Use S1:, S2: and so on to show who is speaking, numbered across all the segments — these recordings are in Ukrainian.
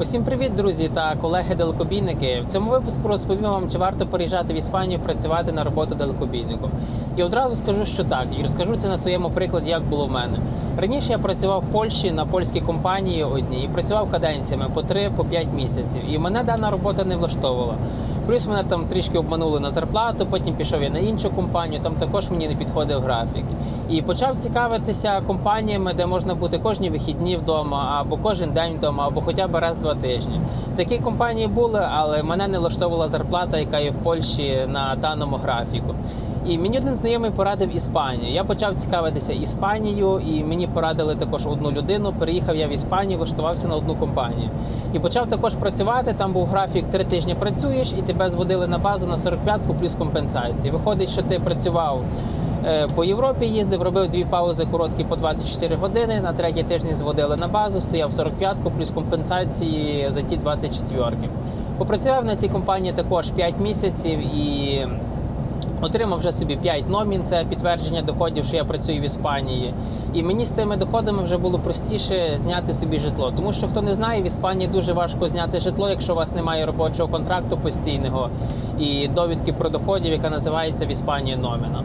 S1: Усім привіт, друзі та колеги-далекобійники. В цьому випуску розповім вам, чи варто переїжджати в Іспанію працювати на роботу далекобійником. І одразу скажу, що так, і розкажу це на своєму прикладі, як було в мене. Раніше я працював в Польщі на польській компанії одній і працював каденціями по 3-5 місяців. І мене дана робота не влаштовувала. Плюс мене там трішки обманули на зарплату, потім пішов я на іншу компанію, там також мені не підходив графік. І почав цікавитися компаніями, де можна бути кожні вихідні вдома, або кожен день вдома, або хоча б раз в два тижні. Такі компанії були, але мене не влаштовувала зарплата, яка є в Польщі на даному графіку. І мені один знайомий порадив Іспанію. Я почав цікавитися Іспанією, і мені порадили також одну людину. Переїхав я в Іспанію, влаштувався на одну компанію. І почав також працювати. Там був графік три тижні працюєш, і тебе зводили на базу на 45-ку плюс компенсації. Виходить, що ти працював. е, По Європі їздив, робив дві паузи короткі по 24 години. На третій тиждень зводили на базу, стояв 45-ку плюс компенсації за ті 24-ки. Попрацював на цій компанії також 5 місяців і Отримав вже собі 5 номін, це підтвердження доходів, що я працюю в Іспанії. І мені з цими доходами вже було простіше зняти собі житло. Тому що хто не знає, в Іспанії дуже важко зняти житло, якщо у вас немає робочого контракту постійного і довідки про доходів, яка називається в Іспанії номіна.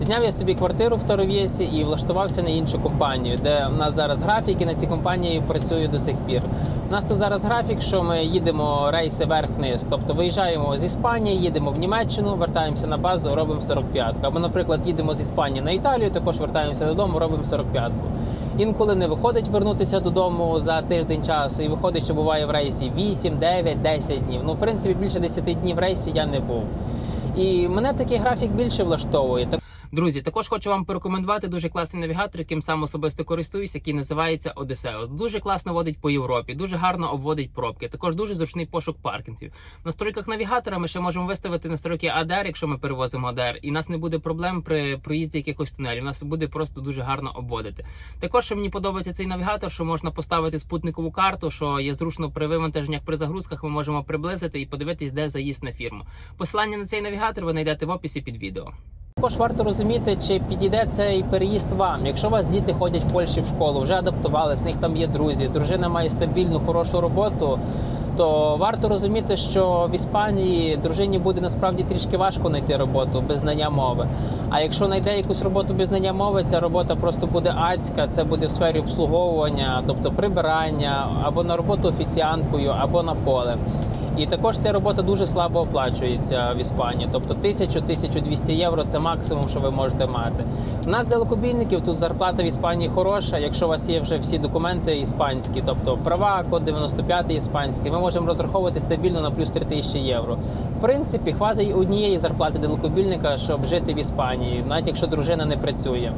S1: Зняв я собі квартиру в Торовєсі і влаштувався на іншу компанію, де в нас зараз графік, і на цій компанії працюю до сих пір. У нас тут зараз графік, що ми їдемо рейси верх-вниз. Тобто виїжджаємо з Іспанії, їдемо в Німеччину, вертаємося на базу, робимо 45-ку. Або, наприклад, їдемо з Іспанії на Італію, також вертаємося додому, робимо 45-ку. Інколи не виходить вернутися додому за тиждень часу, і виходить, що буває в рейсі 8, 9, 10 днів. Ну, в принципі, більше 10 днів в рейсі я не був. І мене такий графік більше влаштовує. Друзі, також хочу вам порекомендувати дуже класний навігатор, яким сам особисто користуюсь, який називається Одесео. Дуже класно водить по Європі, дуже гарно обводить пробки. Також дуже зручний пошук паркінгів. В настройках навігатора ми ще можемо виставити настройки ADR, якщо ми перевозимо ADR, і нас не буде проблем при проїзді якихось тунелів. Нас буде просто дуже гарно обводити. Також що мені подобається цей навігатор, що можна поставити спутникову карту, що є зручно при вивантаженнях при загрузках. Ми можемо приблизити і подивитись, де заїзд на фірму. Посилання на цей навігатор ви знайдете в описі під відео. Також варто розуміти, чи підійде цей переїзд вам. Якщо у вас діти ходять в Польщі в школу, вже адаптувалися, в них там є друзі, дружина має стабільну, хорошу роботу. То варто розуміти, що в Іспанії дружині буде насправді трішки важко знайти роботу без знання мови. А якщо знайде якусь роботу без знання мови, ця робота просто буде адська. Це буде в сфері обслуговування, тобто прибирання, або на роботу офіціанткою, або на поле. І також ця робота дуже слабо оплачується в Іспанії. Тобто 1000-1200 євро це максимум, що ви можете мати. У нас далекобійників тут зарплата в Іспанії хороша. Якщо у вас є вже всі документи іспанські, тобто права, код 95 іспанський, ми можемо розраховувати стабільно на плюс 3000 євро. В принципі, хватить однієї зарплати далекобільника, щоб жити в Іспанії, навіть якщо дружина не працює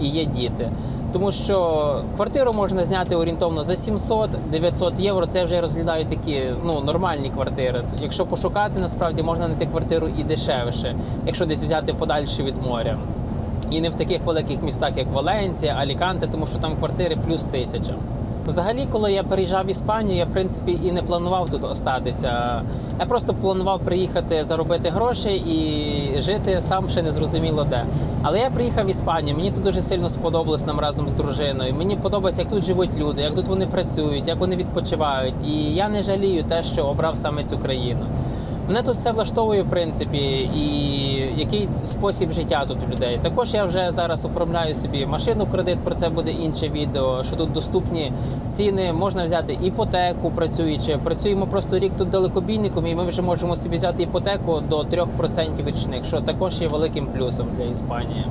S1: і є діти. Тому що квартиру можна зняти орієнтовно за 700-900 євро. Це вже розглядають такі ну нормальні квартири. Якщо пошукати, насправді можна знайти квартиру і дешевше, якщо десь взяти подальше від моря. І не в таких великих містах, як Валенція, Аліканте, тому що там квартири плюс тисяча. Взагалі, коли я переїжджав в Іспанію, я в принципі і не планував тут остатися. Я просто планував приїхати заробити гроші і жити сам ще не зрозуміло де. Але я приїхав в Іспанію. Мені тут дуже сильно сподобалось нам разом з дружиною. Мені подобається, як тут живуть люди, як тут вони працюють, як вони відпочивають. І я не жалію те, що обрав саме цю країну. Мене тут все влаштовує, в принципі, і який спосіб життя тут у людей. Також я вже зараз оформляю собі машину в кредит. Про це буде інше відео. Що тут доступні ціни, можна взяти іпотеку, працюючи. Працюємо просто рік тут далекобійником, і ми вже можемо собі взяти іпотеку до 3% річних, що також є великим плюсом для Іспанії.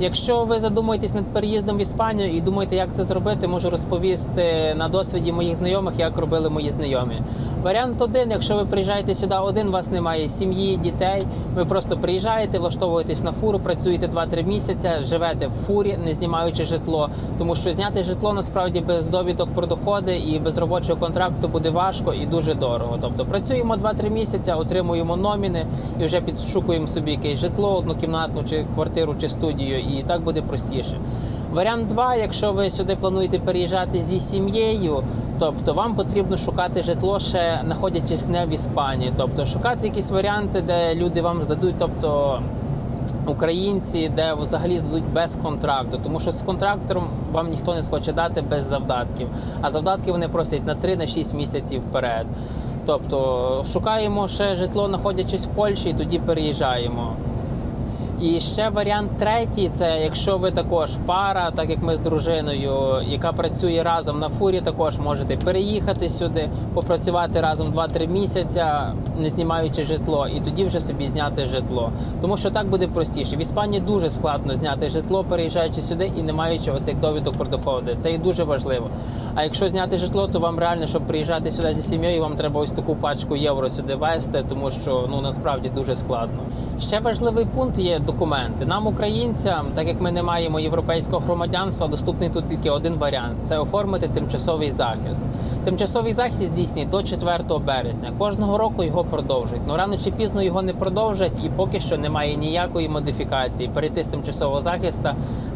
S1: Якщо ви задумуєтесь над переїздом в Іспанію і думаєте, як це зробити, можу розповісти на досвіді моїх знайомих, як робили мої знайомі. Варіант один: якщо ви приїжджаєте сюди один, у вас немає сім'ї, дітей. Ви просто приїжджаєте, влаштовуєтесь на фуру, працюєте 2-3 місяці, живете в фурі, не знімаючи житло. Тому що зняти житло насправді без довідок про доходи і без робочого контракту буде важко і дуже дорого. Тобто працюємо 2-3 місяці, отримуємо номіни і вже підшукуємо собі якесь житло, однокімнатну чи квартиру чи студію, і так буде простіше. Варіант 2, якщо ви сюди плануєте переїжджати зі сім'єю, тобто вам потрібно шукати житло ще знаходячись не в Іспанії, тобто шукати якісь варіанти, де люди вам здадуть, тобто українці, де взагалі здадуть без контракту, тому що з контрактором вам ніхто не схоче дати без завдатків. А завдатки вони просять на 3-6 місяців вперед. Тобто шукаємо ще житло, знаходячись в Польщі, і тоді переїжджаємо. І ще варіант третій це якщо ви також пара, так як ми з дружиною, яка працює разом на фурі, також можете переїхати сюди, попрацювати разом 2-3 місяця, не знімаючи житло, і тоді вже собі зняти житло. Тому що так буде простіше. В Іспанії дуже складно зняти житло, переїжджаючи сюди і не маючи оцих довідок про доходи. Це і дуже важливо. А якщо зняти житло, то вам реально, щоб приїжджати сюди зі сім'єю, вам треба ось таку пачку євро сюди вести, тому що ну насправді дуже складно. Ще важливий пункт є документи. Нам, українцям, так як ми не маємо європейського громадянства, доступний тут тільки один варіант це оформити тимчасовий захист. Тимчасовий захист дійсний до 4 березня. Кожного року його продовжують. Ну рано чи пізно його не продовжать, і поки що немає ніякої модифікації. Перейти з тимчасового захисту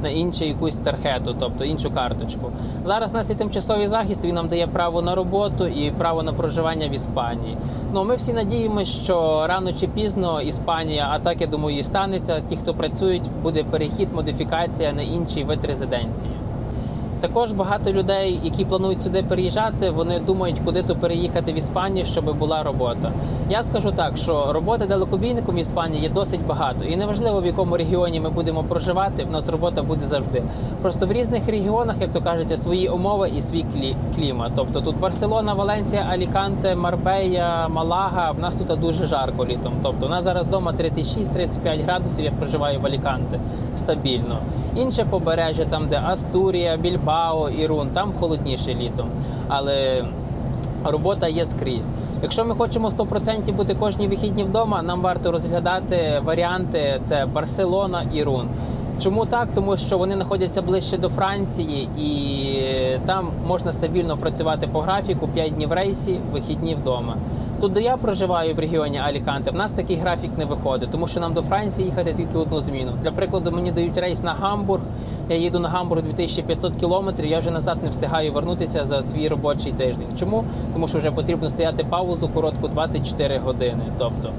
S1: на іншу якусь тархету, тобто іншу карточку. Зараз у нас є тимчасовий захист. Він нам дає право на роботу і право на проживання в Іспанії. Ну ми всі надіємося, що рано чи пізно Іспанія, а так я думаю, і станеться. Ті, хто працюють, буде перехід, модифікація на інший вид резиденції. Також багато людей, які планують сюди переїжджати, вони думають, куди то переїхати в Іспанію, щоб була робота. Я скажу так, що роботи далекобійником в Іспанії є досить багато, і неважливо в якому регіоні ми будемо проживати, в нас робота буде завжди. Просто в різних регіонах, як то кажеться, свої умови і свій клі- клімат. Тобто тут Барселона, Валенція, Аліканте, Марбея, Малага. В нас тут дуже жарко літом. Тобто у нас зараз вдома 36-35 градусів. Я проживаю в Аліканте стабільно. Інше побережжя, там де Астурія, Більбао, Ірун, там холодніше літом. Але Робота є скрізь. Якщо ми хочемо 100% бути кожні вихідні вдома, нам варто розглядати варіанти: це Барселона і Рун. Чому так? Тому що вони знаходяться ближче до Франції, і там можна стабільно працювати по графіку 5 днів рейсі, вихідні вдома. Тут, де я проживаю в регіоні Аліканте, в нас такий графік не виходить, тому що нам до Франції їхати тільки одну зміну. Для прикладу, мені дають рейс на Гамбург. Я їду на Гамбург 2500 кілометрів. Я вже назад не встигаю вернутися за свій робочий тиждень. Чому? Тому що вже потрібно стояти паузу коротку 24 години. Тобто.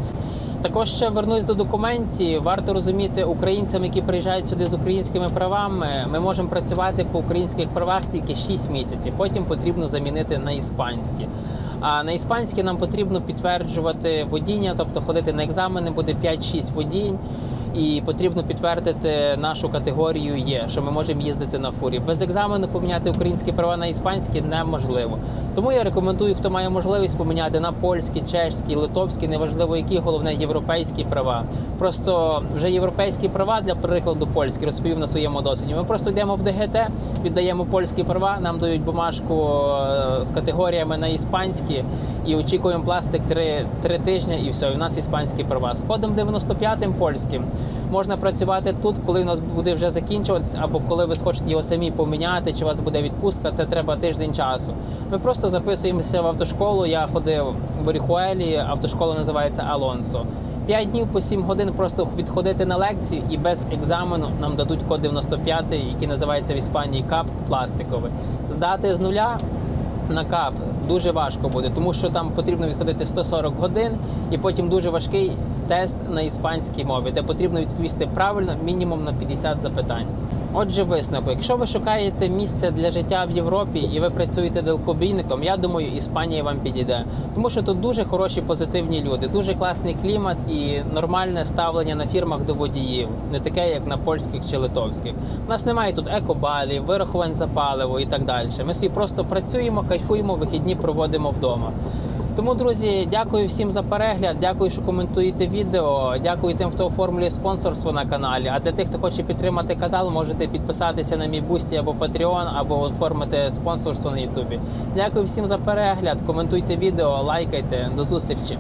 S1: Також ще вернусь до документів. Варто розуміти українцям, які приїжджають сюди з українськими правами. Ми можемо працювати по українських правах тільки 6 місяців. Потім потрібно замінити на іспанські. А на іспанські нам потрібно підтверджувати водіння, тобто ходити на екзамени буде 5-6 водінь. І потрібно підтвердити нашу категорію Є, що ми можемо їздити на фурі. Без екзамену поміняти українські права на іспанські неможливо. Тому я рекомендую, хто має можливість поміняти на польські, чешські, литовські, неважливо які, головне європейські права. Просто вже європейські права для прикладу польські розповів на своєму досвіді. Ми просто йдемо в ДГТ, віддаємо польські права, нам дають бумажку е, з категоріями на іспанські і очікуємо пластик 3, 3 тижні, і все. І в нас іспанські права. З кодом 95-м польським можна працювати тут, коли у нас буде вже закінчуватися, або коли ви схочете його самі поміняти, чи у вас буде відпустка. Це треба тиждень часу. Ми просто записуємося в автошколу. Я ходив в Оріхуелі, автошкола називається Алонсо. 5 днів по 7 годин просто відходити на лекцію і без екзамену нам дадуть код 95, який називається в Іспанії КАП пластиковий. Здати з нуля на КАП дуже важко буде, тому що там потрібно відходити 140 годин, і потім дуже важкий тест на іспанській мові, де потрібно відповісти правильно мінімум на 50 запитань. Отже, висновок, якщо ви шукаєте місце для життя в Європі і ви працюєте далекобійником, я думаю, Іспанія вам підійде, тому що тут дуже хороші позитивні люди, дуже класний клімат і нормальне ставлення на фірмах до водіїв, не таке, як на польських чи литовських. У нас немає тут екобалів, вирахувань за паливо і так далі. Ми собі просто працюємо, кайфуємо, вихідні проводимо вдома. Тому, друзі, дякую всім за перегляд. Дякую, що коментуєте відео. Дякую тим, хто оформлює спонсорство на каналі. А для тих, хто хоче підтримати канал, можете підписатися на мій бусті або Patreon, або оформити спонсорство на Ютубі. Дякую всім за перегляд. Коментуйте відео, лайкайте. До зустрічі.